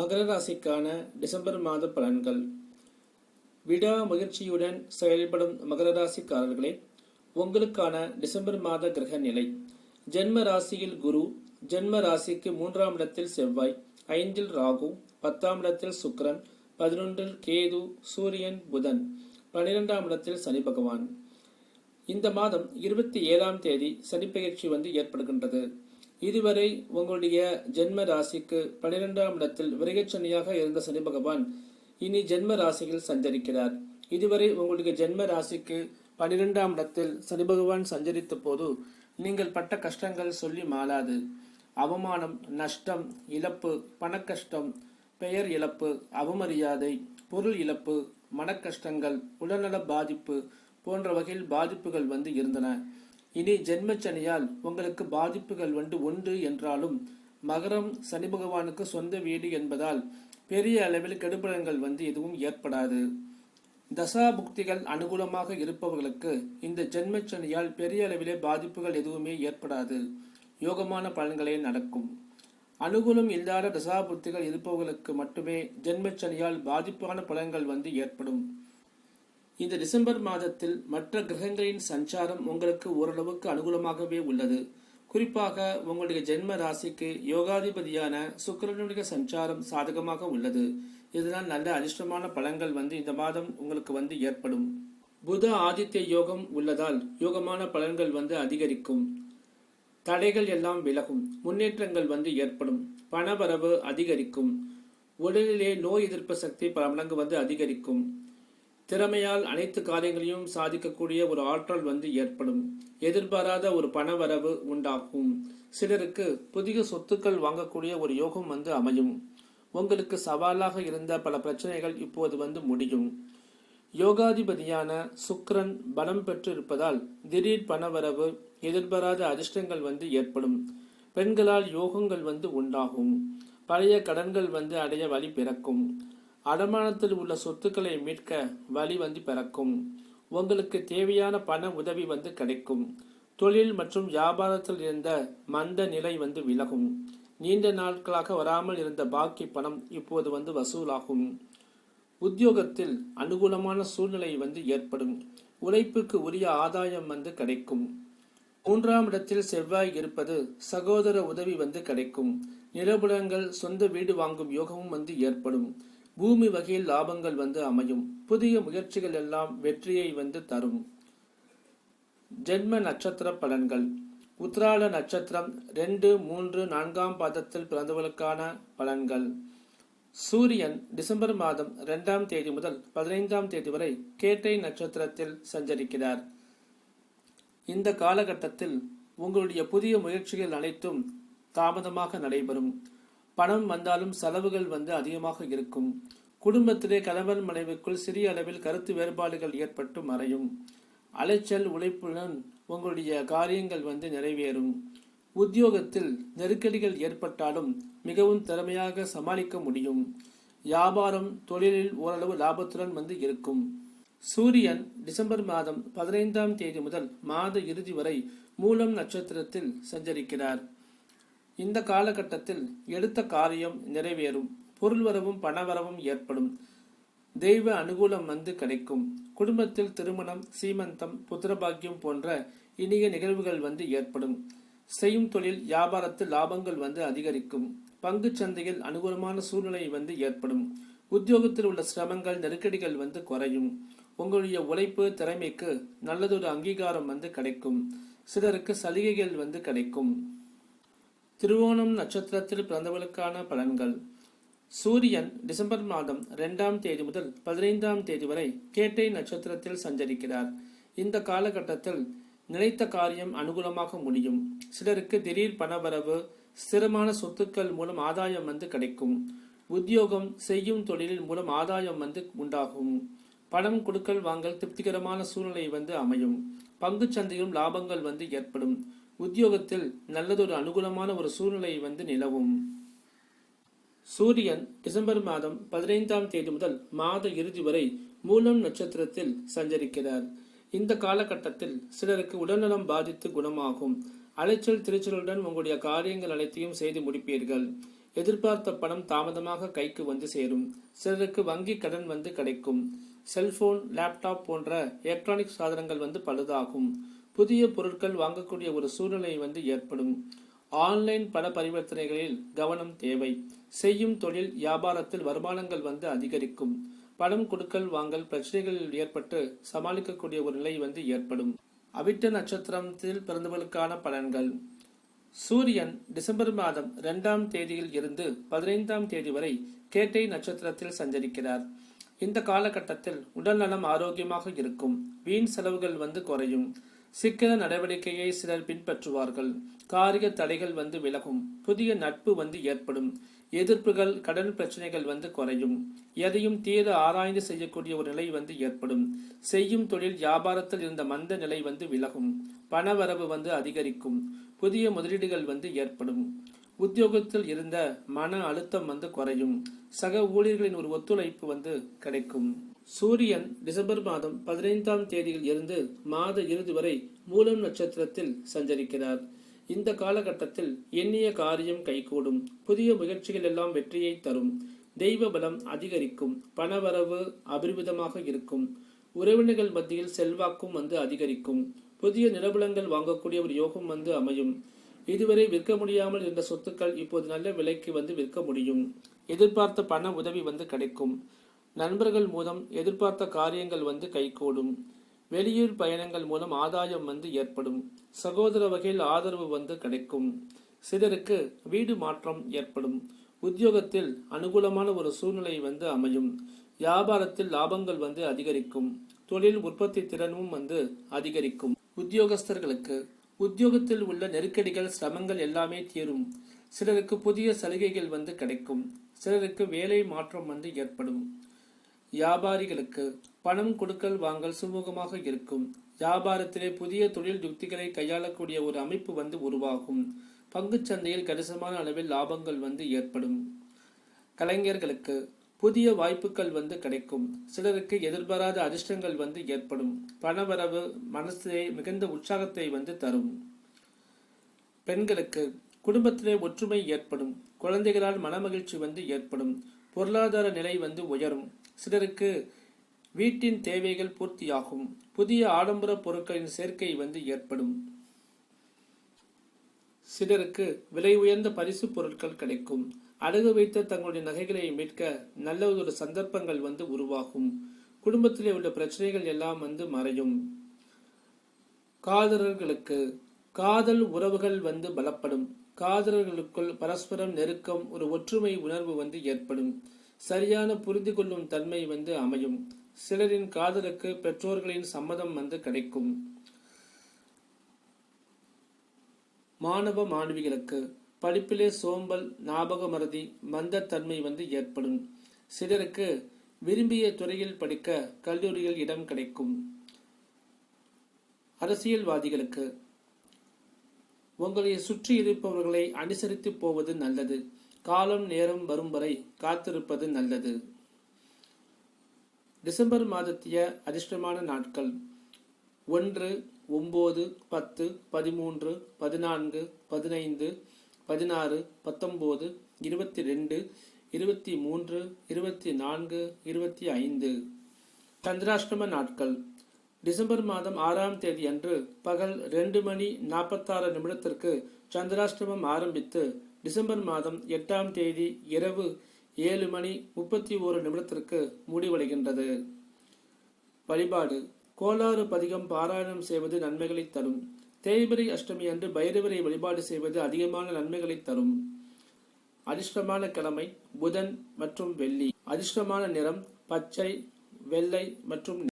மகர ராசிக்கான டிசம்பர் மாத பலன்கள். விடா முயற்சியுடன் செயல்படும் மகர ராசிக்காரர்களே உங்களுக்கான டிசம்பர் மாத கிரக நிலை. ஜென்ம ராசியில் குரு ஜென்ம ராசிக்கு மூன்றாம் இடத்தில் செவ்வாய் ஐந்தில் ராகு பத்தாம் இடத்தில் சுக்கரன் பதினொன்றில் கேது சூரியன் புதன் பனிரெண்டாம் இடத்தில் சனி பகவான். இந்த மாதம் இருபத்தி ஏழாம் தேதி சனிப்பெயர்ச்சி வந்து ஏற்படுகின்றது. இதுவரை உங்களுடைய ஜென்ம ராசிக்கு பனிரெண்டாம் இடத்தில் விரகச்சனியாக இருந்த சனி பகவான் இனி ஜென்ம ராசியில் சஞ்சரிக்கிறார். இதுவரை உங்களுடைய ஜென்ம ராசிக்கு பனிரெண்டாம் இடத்தில் சனி பகவான் சஞ்சரித்த போது நீங்கள் பட்ட கஷ்டங்கள் சொல்லி மாறாது அவமானம் நஷ்டம் இழப்பு பணக்கஷ்டம் பெயர் இழப்பு அவமரியாதை பொருள் இழப்பு மனக்கஷ்டங்கள் உடல்நல பாதிப்பு போன்ற வகையில் பாதிப்புகள் வந்து இருந்தன. இனி ஜென்மச்சனியால் உங்களுக்கு பாதிப்புகள் வந்து உண்டு என்றாலும் மகரம் சனி பகவானுக்கு சொந்த வீடு என்பதால் பெரிய அளவில் கெடுபலங்கள் வந்து எதுவும் ஏற்படாது. தசா புக்திகள் அனுகூலமாக இருப்பவர்களுக்கு இந்த ஜென்மச்சனியால் பெரிய அளவிலே பாதிப்புகள் எதுவுமே ஏற்படாது. யோகமான பலன்களே நடக்கும். அனுகூலம் இல்லாத தசாபுக்திகள் இருப்பவர்களுக்கு மட்டுமே ஜென்மச்சனியால் பாதிப்பான பலன்கள் வந்து ஏற்படும். இந்த டிசம்பர் மாதத்தில் மற்ற கிரகங்களின் சஞ்சாரம் உங்களுக்கு ஓரளவுக்கு அனுகூலமாகவே உள்ளது. குறிப்பாக உங்களுடைய ஜென்ம ராசிக்கு யோகாதிபதியான சுக்கரனுடைய சஞ்சாரம் சாதகமாக உள்ளது. இதனால் நல்ல அதிர்ஷ்டமான பலன்கள் வந்து இந்த மாதம் உங்களுக்கு வந்து ஏற்படும். புத ஆதித்ய யோகம் உள்ளதால் யோகமான பலன்கள் வந்து அதிகரிக்கும். தடைகள் எல்லாம் விலகும். முன்னேற்றங்கள் வந்து ஏற்படும். பணவரவு அதிகரிக்கும். உடலிலே நோய் எதிர்ப்பு சக்தி பல மடங்கு வந்து அதிகரிக்கும். திறமையால் அனைத்து காரியங்களையும் சாதிக்கக்கூடிய ஒரு ஆற்றல் வந்து ஏற்படும். எதிர்பாராத ஒரு பணவரவு உண்டாகும். சிலருக்கு புதிய சொத்துக்கள் வாங்கக்கூடிய ஒரு யோகம் வந்து அமையும். உங்களுக்கு சவாலாக இருந்த பல பிரச்சனைகள் இப்போது வந்து முடியும். யோகாதிபதியான சுக்ரன் பலம் பெற்று இருப்பதால் திடீர் பணவரவு எதிர்பாராத அதிர்ஷ்டங்கள் வந்து ஏற்படும். பெண்களால் யோகங்கள் வந்து உண்டாகும். பழைய கடன்கள் வந்து அடைய வழி பிறக்கும். அடமானத்தில் உள்ள சொத்துக்களை மீட்க வழி வந்து பிறக்கும். உங்களுக்கு தேவையான பண உதவி வந்து கிடைக்கும். தொழில் மற்றும் வியாபாரத்தில் இருந்த மந்த நிலை வந்து விலகும். நீண்ட நாட்களாக வராமல் இருந்த பாக்கி பணம் இப்போது வந்து வசூலாகும். உத்தியோகத்தில் அனுகூலமான சூழ்நிலை வந்து ஏற்படும். உழைப்புக்கு உரிய ஆதாயம் வந்து கிடைக்கும். மூன்றாம் இடத்தில் செவ்வாய் இருப்பது சகோதர உதவி வந்து கிடைக்கும். நிலபுலங்கள் சொந்த வீடு வாங்கும் யோகமும் வந்து ஏற்படும். பூமி வகையில் லாபங்கள் வந்து அமையும். புதிய முயற்சிகள் எல்லாம் வெற்றியை வந்து தரும். ஜென்ம நட்சத்திர பலன்கள். உத்ராட நட்சத்திரம் ரெண்டு மூன்று நான்காம் பாதத்தில் பிறந்தவர்களுக்கான பலன்கள். சூரியன் டிசம்பர் மாதம் இரண்டாம் தேதி முதல் பதினைந்தாம் தேதி வரை கேட்டை நட்சத்திரத்தில் சஞ்சரிக்கிறார். இந்த காலகட்டத்தில் உங்களுடைய புதிய முயற்சிகள் அனைத்தும் தாமதமாக நடைபெறும். பணம் வந்தாலும் செலவுகள் வந்து அதிகமாக இருக்கும். குடும்பத்திலே கணவன் மனைவிக்குள் சிறிய அளவில் கருத்து வேறுபாடுகள் ஏற்பட்டு மறையும். அலைச்சல் உழைப்புடன் உங்களுடைய காரியங்கள் வந்து நிறைவேறும். உத்தியோகத்தில் நெருக்கடிகள் ஏற்பட்டாலும் மிகவும் திறமையாக சமாளிக்க முடியும். வியாபாரம் தொழிலில் ஓரளவு லாபத்துடன் வந்து இருக்கும். சூரியன் டிசம்பர் மாதம் பதினைந்தாம் தேதி முதல் மாத இறுதி வரை மூலம் நட்சத்திரத்தில் சஞ்சரிக்கிறார். இந்த காலகட்டத்தில் எடுத்த காரியம் நிறைவேறும். பொருள் வரவும் பணவரவும் ஏற்படும். தெய்வ அனுகூலம் வந்து கிடைக்கும். குடும்பத்தில் திருமணம் சீமந்தம் புத்திரபாக்கியம் போன்ற இனிய நிகழ்வுகள் வந்து ஏற்படும். செய்யும் தொழில் வியாபாரத்தில் லாபங்கள் வந்து அதிகரிக்கும். பங்கு சந்தையில் அனுகூலமான சூழ்நிலை வந்து ஏற்படும். உத்தியோகத்தில் உள்ள சிரமங்கள் நெருக்கடிகள் வந்து குறையும். உங்களுடைய உழைப்பு திறமைக்கு நல்லதொரு அங்கீகாரம் வந்து கிடைக்கும். சிலருக்கு சலுகைகள் வந்து கிடைக்கும். திருவோணம் நட்சத்திரத்தில் பிறந்தவர்களுக்கான பலன்கள். சூரியன் டிசம்பர் மாதம் இரண்டாம் தேதி முதல் பதினைந்தாம் தேதி வரை கேட்டை நட்சத்திரத்தில் சஞ்சரிக்கிறார். இந்த காலகட்டத்தில் நினைத்த காரியம் அனுகூலமாக முடியும். சிலருக்கு திடீர் பணவரவு ஸ்திரமான சொத்துக்கள் மூலம் ஆதாயம் வந்து கிடைக்கும். உத்தியோகம் செய்யும் தொழிலின் மூலம் ஆதாயம் வந்து உண்டாகும். பணம் கொடுக்கல் வாங்கல் திருப்திகரமான சூழ்நிலை வந்து அமையும். பங்கு சந்தையிலும் லாபங்கள் வந்து ஏற்படும். உத்தியோகத்தில் நல்லதொரு அனுகூலமான ஒரு சூழ்நிலை வந்து நிலவும். சூரியன் டிசம்பர் மாதம் பதினைந்தாம் தேதி முதல் மாத இறுதி வரை மூலம் நட்சத்திரத்தில் சஞ்சரிக்கிறார். இந்த காலகட்டத்தில் சிலருக்கு உடல்நலம் பாதித்து குணமாகும். அலைச்சல் திருச்சலுடன் உங்களுடைய காரியங்கள் அனைத்தையும் செய்து முடிப்பீர்கள். எதிர்பார்த்த பணம் தாமதமாக கைக்கு வந்து சேரும். சிலருக்கு வங்கி கடன் வந்து கிடைக்கும். செல்போன் லேப்டாப் போன்ற எலக்ட்ரானிக் சாதனங்கள் வந்து பழுதாகும். புதிய பொருட்கள் வாங்கக்கூடிய ஒரு சூழ்நிலை வந்து ஏற்படும். ஆன்லைன் பண பரிவர்த்தனைகளில் கவனம் தேவை. செய்யும் தொழில் வியாபாரத்தில் வருமானங்கள் வந்து அதிகரிக்கும். பணம் கொடுக்கல் வாங்கல் பிரச்சனைகள் ஏற்பட்டு சமாளிக்கக்கூடிய ஒரு நிலை வந்து ஏற்படும். அவிட்ட நட்சத்திரத்தில் பிறந்தவர்களுக்கான பலன்கள். சூரியன் டிசம்பர் மாதம் இரண்டாம் தேதியில் இருந்து பதினைந்தாம் தேதி வரை கேட்டை நட்சத்திரத்தில் சஞ்சரிக்கிறார். இந்த காலகட்டத்தில் உடல் நலம் ஆரோக்கியமாக இருக்கும். வீண் செலவுகள் வந்து குறையும். சிக்கன நடவடிக்கையை சிலர் பின்பற்றுவார்கள். காரிய தடைகள் வந்து விலகும். புதிய நட்பு வந்து ஏற்படும். எதிர்ப்புகள் கடன் பிரச்சனைகள் வந்து குறையும். எதையும் தீர ஆராய்ந்து செய்யக்கூடிய ஒரு நிலை வந்து ஏற்படும். செய்யும் தொழில் வியாபாரத்தில் இருந்த மந்த நிலை வந்து விலகும். பணவரவு வந்து அதிகரிக்கும். புதிய முதலீடுகள் வந்து ஏற்படும். உத்தியோகத்தில் இருந்த மன அழுத்தம் வந்து குறையும். சக ஊழியர்களின் ஒரு ஒத்துழைப்பு வந்து கிடைக்கும். சூரியன் டிசம்பர் மாதம் பதினைந்தாம் தேதியில் இருந்து மாத இறுதி வரை மூலம் நட்சத்திரத்தில் சஞ்சரிக்கிறார். இந்த காலகட்டத்தில் எண்ணிய காரியம் கைகூடும். புதிய முயற்சிகள் எல்லாம் வெற்றியை தரும். தெய்வ பலம் அதிகரிக்கும். பணவரவு அபிர்விதமாக இருக்கும். உறவினர்கள் மத்தியில் செல்வாக்கும் வந்து அதிகரிக்கும். புதிய நிலபலங்கள் வாங்கக்கூடிய ஒரு யோகம் வந்து அமையும். இதுவரை விற்க முடியாமல் இருந்த சொத்துக்கள் இப்போது நல்ல விலைக்கு வந்து விற்க முடியும். எதிர்பார்த்த பண உதவி வந்து கிடைக்கும். நண்பர்கள் மூலம் எதிர்பார்த்த காரியங்கள் வந்து கைகூடும். வெளியூர் பயணங்கள் மூலம் ஆதாயம் வந்து ஏற்படும். சகோதர வகையில் ஆதரவு வந்து கிடைக்கும். சிலருக்கு வீடு மாற்றம் ஏற்படும். உத்தியோகத்தில் அனுகூலமான ஒரு சூழ்நிலை வந்து அமையும். வியாபாரத்தில் லாபங்கள் வந்து அதிகரிக்கும். தொழில் உற்பத்தி திறனும் வந்து அதிகரிக்கும். உத்தியோகஸ்தர்களுக்கு உத்தியோகத்தில் உள்ள நெருக்கடிகள் சிரமங்கள் எல்லாமே தீரும். சிலருக்கு புதிய சலுகைகள் வந்து கிடைக்கும். சிலருக்கு வேலை மாற்றம் வந்து ஏற்படும். வியாபாரிகளுக்கு பணம் கொடுக்கல் வாங்கல் சுமூகமாக இருக்கும். வியாபாரத்திலே புதிய தொழில் யுக்திகளை கையாளக்கூடிய ஒரு அமைப்பு வந்து உருவாகும். பங்குச் சந்தையில் கணிசமான அளவில் லாபங்கள் வந்து ஏற்படும். கலைஞர்களுக்கு புதிய வாய்ப்புகள் வந்து கிடைக்கும். சிலருக்கு எதிர்பாராத அதிர்ஷ்டங்கள் வந்து ஏற்படும். பணவரவு மனசிலே மிகுந்த உற்சாகத்தை வந்து தரும். பெண்களுக்கு குடும்பத்திலே ஒற்றுமை ஏற்படும். குழந்தைகளால் மனமகிழ்ச்சி வந்து ஏற்படும். பொருளாதார நிலை வந்து உயரும். சிலருக்கு வீட்டின் தேவைகள் பூர்த்தியாகும். புதிய ஆடம்பர பொருட்களின் சேர்க்கை வந்து ஏற்படும். சிலருக்கு விலை உயர்ந்த பரிசு பொருட்கள் கிடைக்கும். அடகு வைத்த தங்களுடைய நகைகளை மீட்க நல்ல ஒரு சந்தர்ப்பங்கள் வந்து உருவாகும். குடும்பத்திலே உள்ள பிரச்சனைகள் எல்லாம் வந்து மறையும். காதலர்களுக்கு காதல் உறவுகள் வந்து பலப்படும். காதலர்களுக்குள் பரஸ்பரம் நெருக்கம் ஒரு ஒற்றுமை உணர்வு வந்து ஏற்படும். சரியான புரிந்து கொள்ளும் தன்மை வந்து அமையும். சிலரின் காதலுக்கு பெற்றோர்களின் சம்மதம் வந்து கிடைக்கும். மாணவ மாணவிகளுக்கு படிப்பிலே சோம்பல் ஞாபக மறதி மந்தத்தன்மை வந்து ஏற்படும். சிலருக்கு விரும்பிய துறையில் படிக்க கல்லூரியில் இடம் கிடைக்கும். அரசியல்வாதிகளுக்கு உங்களை சுற்றி இருப்பவர்களை அனுசரித்து போவது நல்லது. காலம் நேரம் வரும் வரை காத்திருப்பது நல்லது. டிசம்பர் மாதத்திய அதிர்ஷ்டமான நாட்கள். ஒன்று ஒம்பது பத்து பதிமூன்று பதினான்கு பதினைந்து பதினாறு பத்தொம்போது இருபத்தி ரெண்டு இருபத்தி மூன்று இருபத்தி நான்கு இருபத்தி ஐந்து சந்திராஷ்டம நாட்கள். டிசம்பர் மாதம் ஆறாம் தேதி அன்று பகல் ரெண்டு மணி நாற்பத்தாறு நிமிடத்திற்கு சந்திராஷ்டமம் ஆரம்பித்து டிசம்பர் மாதம் எட்டாம் தேதி இரவு ஏழு மணி முப்பத்தி ஓரு நிமிடத்திற்கு முடிவடைகின்றது. வழிபாடு. கோளாறு பதிகம் பாராயணம் செய்வது நன்மைகளை தரும். தேய்பிரை அஷ்டமி அன்று பைரவரை வழிபாடு செய்வது அதிகமான நன்மைகளை தரும். அதிர்ஷ்டமான கிழமை புதன் மற்றும் வெள்ளி. அதிர்ஷ்டமான நிறம் பச்சை வெள்ளை மற்றும்